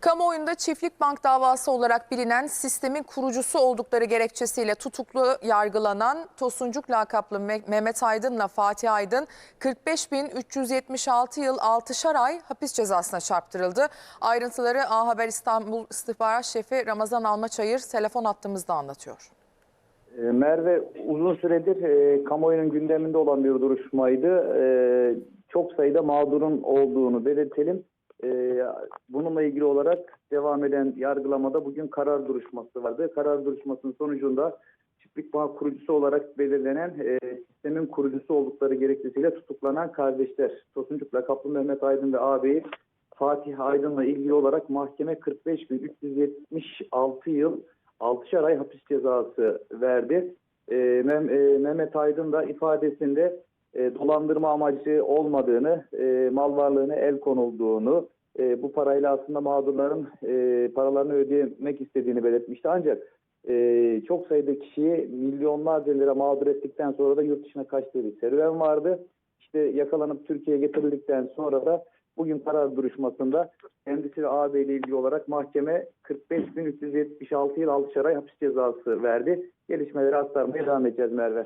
Kamuoyunda çiftlik bank davası olarak bilinen sistemin kurucusu oldukları gerekçesiyle tutuklu yargılanan Tosuncuk lakaplı Me- Mehmet Aydın'la Fatih Aydın 45.376 yıl 6'şar ay hapis cezasına çarptırıldı. Ayrıntıları A Haber İstanbul İstihbarat Şefi Ramazan Almaçayır telefon attığımızda anlatıyor. E, Merve uzun süredir e, kamuoyunun gündeminde olan bir duruşmaydı. E, çok sayıda mağdurun olduğunu belirtelim. E, bununla ilgili olarak devam eden yargılamada bugün karar duruşması vardı. Karar duruşmasının sonucunda çiftlik bağ kurucusu olarak belirlenen e, sistemin kurucusu oldukları gerekçesiyle tutuklanan kardeşler Tosuncuk lakaplı Mehmet Aydın ve ağabeyi Fatih Aydın'la ilgili olarak mahkeme 45.376 yıl 6'şar ay hapis cezası verdi. Ee, e, Mehmet Aydın da ifadesinde e, dolandırma amacı olmadığını, e, mal varlığına el konulduğunu, e, bu parayla aslında mağdurların e, paralarını ödemek istediğini belirtmişti. Ancak e, çok sayıda kişiyi milyonlarca lira mağdur ettikten sonra da yurt dışına kaçtığı bir serüven vardı. İşte yakalanıp Türkiye'ye getirildikten sonra da bugün karar duruşmasında kendisi ve ağabeyle ilgili olarak mahkeme 45.376 yıl 6 ay hapis cezası verdi. Gelişmeleri aktarmaya devam edeceğiz Merve.